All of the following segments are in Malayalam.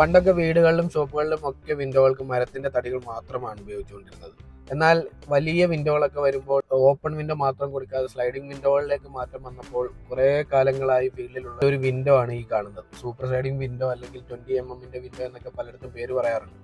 പണ്ടൊക്കെ വീടുകളിലും ഷോപ്പുകളിലും ഒക്കെ വിൻഡോകൾക്ക് മരത്തിന്റെ തടികൾ മാത്രമാണ് ഉപയോഗിച്ചുകൊണ്ടിരുന്നത്. എന്നാൽ വലിയ വിൻഡോകളൊക്കെ വരുമ്പോൾ ഓപ്പൺ വിൻഡോ മാത്രം കൊടുക്കാതെ സ്ലൈഡിംഗ് വിൻഡോകളിലേക്ക് മാറ്റം വന്നപ്പോൾ കുറേ കാലങ്ങളായി ഫീൽഡിലുള്ള ഒരു വിൻഡോ ആണ് ഈ കാണുന്നത്. സൂപ്പർ സ്ലൈഡിംഗ് വിൻഡോ അല്ലെങ്കിൽ ട്വന്റി എം എമ്മിന്റെ വിൻഡോ എന്നൊക്കെ പലയിടത്തും പേര് പറയാറുണ്ട്.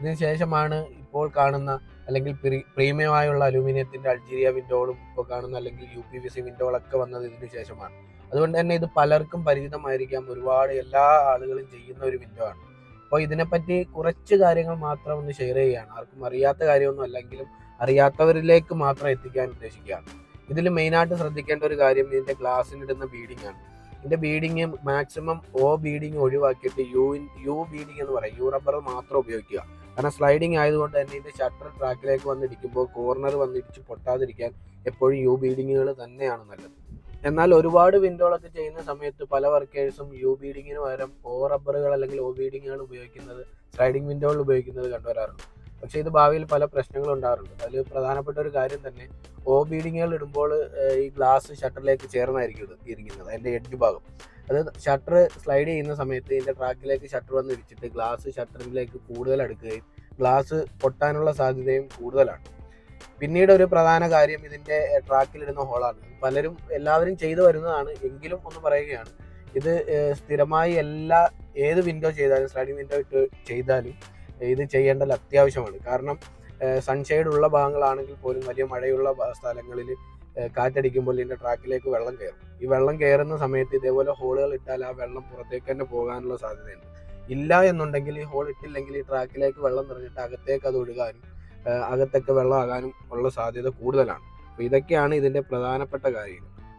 ഇതിനുശേഷമാണ് ഇപ്പോൾ കാണുന്ന അല്ലെങ്കിൽ പ്രീമിയം ആയുള്ള അലൂമിനിയത്തിന്റെ അൾജീരിയ വിൻഡോകളും ഇപ്പോൾ കാണുന്ന അല്ലെങ്കിൽ യു പി വി സി വിൻഡോകളൊക്കെ വന്നത് ഇതിന് ശേഷമാണ്. അതുകൊണ്ട് തന്നെ ഇത് പലർക്കും പരിചിതമായിരിക്കാം. ഒരുപാട് എല്ലാ ആളുകളും ചെയ്യുന്ന ഒരു വിൻഡോ ആണ്. അപ്പോൾ ഇതിനെപ്പറ്റി കുറച്ച് കാര്യങ്ങൾ മാത്രം ഒന്ന് ഷെയർ ചെയ്യുകയാണ്. ആർക്കും അറിയാത്ത കാര്യമൊന്നും അല്ലെങ്കിലും അറിയാത്തവരിലേക്ക് മാത്രം എത്തിക്കാൻ ഉദ്ദേശിക്കുകയാണ്. ഇതിൽ മെയിനായിട്ട് ശ്രദ്ധിക്കേണ്ട ഒരു കാര്യം ഇതിന്റെ ഗ്ലാസ്സിനിടുന്ന ബീഡിംഗ് ആണ്. ഇതിന്റെ ബീഡിങ് മാക്സിമം ഓ ബീഡിങ് ഒഴിവാക്കിയിട്ട് യു യു ബീഡിങ് എന്ന് പറയും. യു റബ്ബർ മാത്രം ഉപയോഗിക്കുക. കാരണം സ്ലൈഡിങ് ആയതുകൊണ്ട് തന്നെ ഇതിന്റെ ഷട്ടർ ട്രാക്കിലേക്ക് വന്നിരിക്കുമ്പോൾ കോർണർ വന്നിടിച്ച് പൊട്ടാതിരിക്കാൻ എപ്പോഴും യു ബീഡിങ്ങുകൾ തന്നെയാണ് നല്ലത്. എന്നാൽ ഒരുപാട് വിൻഡോകളൊക്കെ ചെയ്യുന്ന സമയത്ത് പല വർക്കേഴ്സും യു ബീഡിങ്ങിന് പകരം ഓ റബ്ബറുകൾ അല്ലെങ്കിൽ ഓ ബീഡിങ്ങുകൾ ഉപയോഗിക്കുന്നത് സ്ലൈഡിംഗ് വിൻഡോകൾ ഉപയോഗിക്കുന്നത് കണ്ടുവരാറുണ്ട്. പക്ഷെ ഇത് ഭാവിയിൽ പല പ്രശ്നങ്ങളും ഉണ്ടാകാറുണ്ട്. അതിൽ പ്രധാനപ്പെട്ട ഒരു കാര്യം തന്നെ ഓ ബീഡിങ്ങുകൾ ഇടുമ്പോൾ ഈ ഗ്ലാസ് ഷട്ടറിലേക്ക് ചേർന്നായിരിക്കും ഇരിക്കുന്നത് അതിന്റെ എഡ്ജ് ഭാഗം. അത് ഷട്ടർ സ്ലൈഡ് ചെയ്യുന്ന സമയത്ത് ഇതിന്റെ ട്രാക്കിലേക്ക് ഷട്ടർ വന്ന് ഇടിച്ചിട്ട് ഗ്ലാസ് ഷട്ടറിലേക്ക് കൂടുതൽ അടുക്കുകയും ഗ്ലാസ് പൊട്ടാനുള്ള സാധ്യതയും കൂടുതലാണ്. പിന്നീട് ഒരു പ്രധാന കാര്യം ഇതിന്റെ ട്രാക്കിലിടുന്ന ഹോളാണ്. പലരും എല്ലാവരും ചെയ്തു വരുന്നതാണ് എങ്കിലും ഒന്ന് പറയുകയാണ്. ഇത് സ്ഥിരമായി എല്ലാ ഏത് വിൻഡോ ചെയ്താലും സ്ലൈഡിംഗ് വിൻഡോ ഇട്ട് ചെയ്താലും ഇത് ചെയ്യേണ്ടത് അത്യാവശ്യമാണ്. കാരണം സൺഷെയ്ഡ് ഉള്ള ഭാഗങ്ങളാണെങ്കിൽ പോലും വലിയ മഴയുള്ള സ്ഥലങ്ങളിൽ കാറ്റടിക്കുമ്പോൾ ഇതിന്റെ ട്രാക്കിലേക്ക് വെള്ളം കയറും. ഈ വെള്ളം കയറുന്ന സമയത്ത് ഇതേപോലെ ഹോളുകൾ ഇട്ടാൽ ആ വെള്ളം പുറത്തേക്ക് തന്നെ പോകാനുള്ള സാധ്യതയുണ്ട്. ഇല്ല എന്നുണ്ടെങ്കിൽ ഈ ഹോൾ ഇട്ടില്ലെങ്കിൽ ഈ ട്രാക്കിലേക്ക് വെള്ളം നിറഞ്ഞിട്ട് അകത്തേക്ക് അത് ഒഴുകാനും അകത്തൊക്കെ വെള്ളമാകാനും ഉള്ള സാധ്യത കൂടുതലാണ്. അപ്പോൾ ഇതൊക്കെയാണ് ഇതിന്റെ പ്രധാനപ്പെട്ട കാര്യങ്ങൾ.